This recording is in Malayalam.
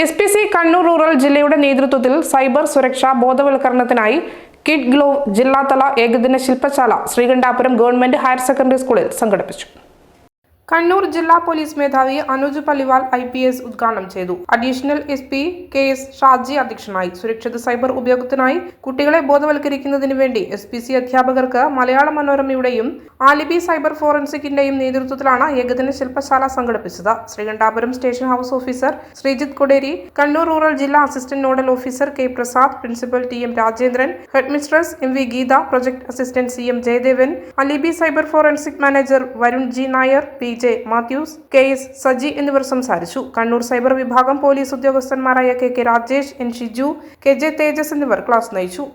S P C Kannur rural ജില്ലയുടെ നേതൃത്വത്തിൽ സൈബർ സുരക്ഷാ ബോധവൽക്കരണത്തിനായി കിഡ് ഗ്ലോവ് ജില്ലാതല ഏകദിന ശില്പശാല ശ്രീകണ്ഠാപുരം ഗവൺമെന്റ് ഹയർ സെക്കൻഡറി സ്കൂളിൽ സംഘടിപ്പിച്ചു. കണ്ണൂർ ജില്ലാ പോലീസ് മേധാവി Anuj Paliwal I P S ഉദ്ഘാടനം ചെയ്തു. Additional S P K S Shaji അധ്യക്ഷനായി. സുരക്ഷിത സൈബർ ഉപയോഗത്തിനായി കുട്ടികളെ ബോധവൽക്കരിക്കുന്നതിന് വേണ്ടി എസ് പി സി അധ്യാപകർക്ക് മലയാള മനോരമയുടെയും ആലിബി സൈബർ ഫോറൻസിക്കിന്റെയും നേതൃത്വത്തിലാണ് ഏകദിന ശില്പശാല സംഘടിപ്പിച്ചത്. Sreekandapuram station house officer Sreejith Koderi Kannur rural ജില്ലാ assistant nodal officer K Prasad principal T M Rajendran headmistress M V Geetha project assistant C M Jayadevan Alibi cyber forensic manager Varun G Nair P J Mathews K S Saji എന്നിവർ സംസാരിച്ചു. കണ്ണൂർ സൈബർ വിഭാഗം police ഉദ്യോഗസ്ഥന്മാരായ K K Rajesh N Shiju K J Tejas എന്നിവർ ക്ലാസ് നയിച്ചു.